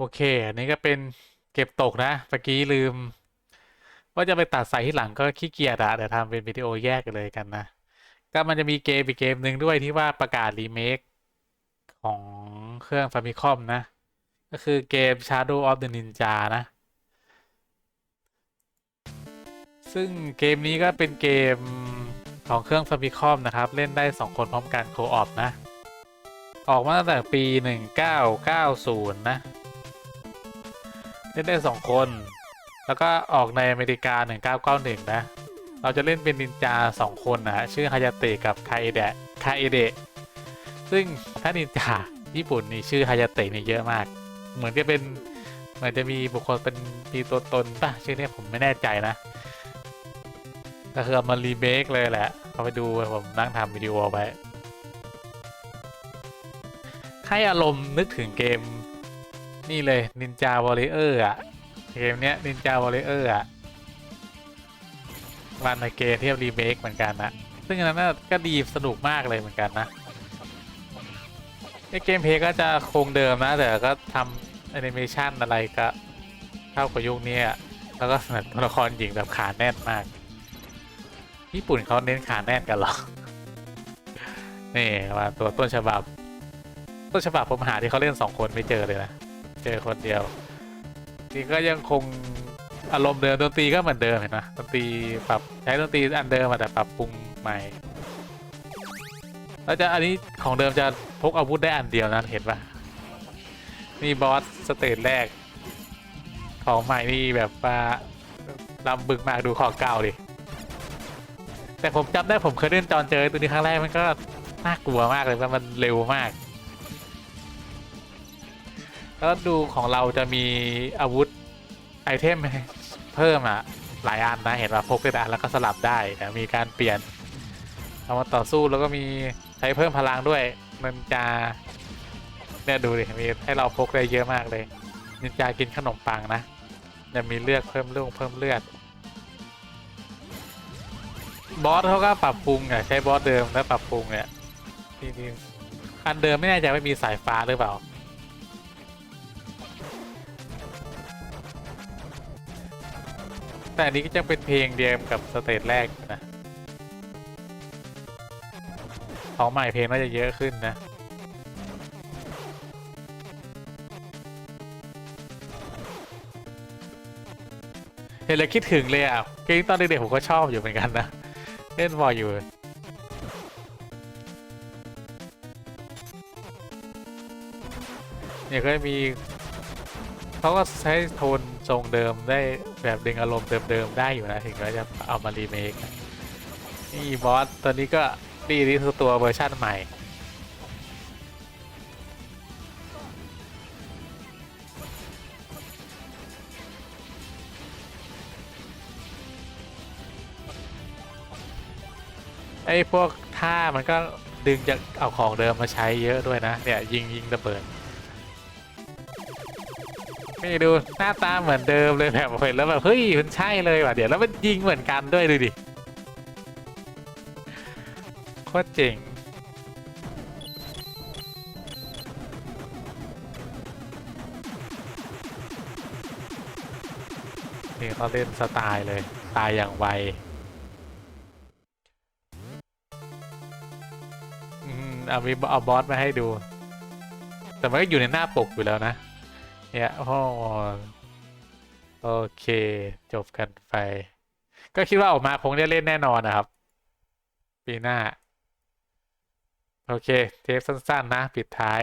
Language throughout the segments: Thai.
โอเค อันนี้ก็เป็นเก็บตกนะเมื่อกี้ลืม ว่าจะไปตัดใส่ที่หลังก็ขี้เกียจอะเดี๋ยวทำเป็นวิดีโอแยกกันเลยกันนะ ก็มันจะมีเกมอีกเกมหนึ่งด้วยที่ว่าประกาศรีเมคของเครื่อง Famicom นะ ก็คือเกม Shadow of the Ninja นะ ซึ่งเกมนี้ก็เป็นเกมของเครื่อง Famicom นะครับ เล่นได้ 2 คนพร้อมกันโคออปนะ ออกมาตั้งแต่ปี 1990 นะ เล่นได้2คน แล้วก็ออกในอเมริกา 1991 นะ เราจะเล่นเป็นนินจา2คนนะฮะชื่อฮายาเตะกับคาเอเดะคาเอเดะซึ่งถ้านินจาญี่ปุ่นนี่ชื่อฮายาเตะนี่เยอะมาก เหมือนจะเป็นเหมือนจะมีบุคคลเป็นมีตัวตนป่ะชื่อเนี้ยผมไม่แน่ใจนะก็คือเอามารีเมคเลยแหละเขาไปดูผมนั่งทำวิดีโอไว้ให้อารมณ์นึกถึงเกม นี่เลย Ninja Warrior อะเกมเนี้ย Ninja Warrior อะวันในเกมที่รีเมคเหมือนกันนะซึ่งอันนั้นก็ดีสนุกมากเลยเหมือนกันนะไอเกมเพย์ก็จะคงเดิมนะแต่ก็ทำแอนิเมชันอะไรก็เข้ากับยุคนี้แล้วก็เหมือนตัวละครหญิงแบบขาแน่นมาก ญี่ปุ่นเขาเน้นขาแน่นกันหรอ นี่มาตัวต้นฉบับ ต้นฉบับผมหาที่เขาเล่นสองคนไม่เจอเลยนะ เจอคนเดียวนี่ก็ยังคงอารมณ์เดิมดนตรีก็เหมือนเดิมเห็นไหมดนตรีปรับใช้ดนตรีอันเดิมแต่ปรับปรุงใหม่แล้วจะอันนี้ของเดิมจะพกอาวุธได้อันเดียวนะเห็นปะนี่บอสสเตจแรก ของใหม่นี่แบบว่าลำบึกมากดูของเก่าดิแต่ผมจำได้ผมเคยเล่นจอนเจอตัวนี้ครั้งแรกมันก็น่ากลัวมากเลยว่ามันเร็วมาก แล้วดูของเราจะมีอาวุธไอเทมเพิ่มอะหลายอันนะเห็นว่าพกได้แต่อันแล้วก็สลับได้แต่มีการเปลี่ยนเอามาต่อสู้แล้วก็มีใช้เพิ่มพลังด้วยมันจะเนี่ยดูดิมีให้เราพกได้เยอะมากเลยนินจากินขนมปังนะจะมีเลือดเพิ่มเรื่องเพิ่มเลือดบอสเขาก็ปรับปรุงอะใช้บอสเดิมแล้วปรับปรุงเนี่ยทีนี้อันเดิมไม่แน่ใจว่ามีสายฟ้าหรือเปล่า แต่อันนี้ก็จะเป็นเพลงเดียวกับสเตจแรกนะของใหม่เพลงน่าจะเยอะขึ้นนะ เห็นแล้วคิดถึงเลยอะเกมตอนเด็กๆผมก็ชอบอยู่เหมือนกันนะ เล่นบ่อยอยู่เนี่ยก็มี เขาก็ใช้โทนทรงเดิมได้ แบบดึงอารมณ์เดิมๆได้อยู่นะถึงแม้จะเอามารีเมคนี่บอสตอนนี้ก็ดีที่สุดตัวเวอร์ชันใหม่ไอ้พวกท่ามันก็ดึงจากเอาของเดิมมาใช้เยอะด้วยนะ เนี่ย ยิงยิงระเบิด นี่ดูหน้าตาเหมือนเดิมเลยแบบเห็นแล้วแบบเฮ้ยมันใช่เลยว่ะเดี๋ยวแล้วมันยิงเหมือนกันด้วยดูดิโคตรเจ๋งนี่เขาเล่นสไตล์เลยสไตล์อย่างไวอืมเอามีเอาบอสมาให้ดู แต่มันก็อยู่ในหน้าปกอยู่แล้วนะ เนี่ยโอ้โหโอเค จบกันไป ก็คิดว่าออกมาคงได้เล่นแน่นอนนะครับ ปีหน้า โอเค เทปสั้น ๆ นะ ปิดท้าย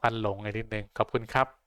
พันหลงอีกนิดนึง ขอบคุณครับ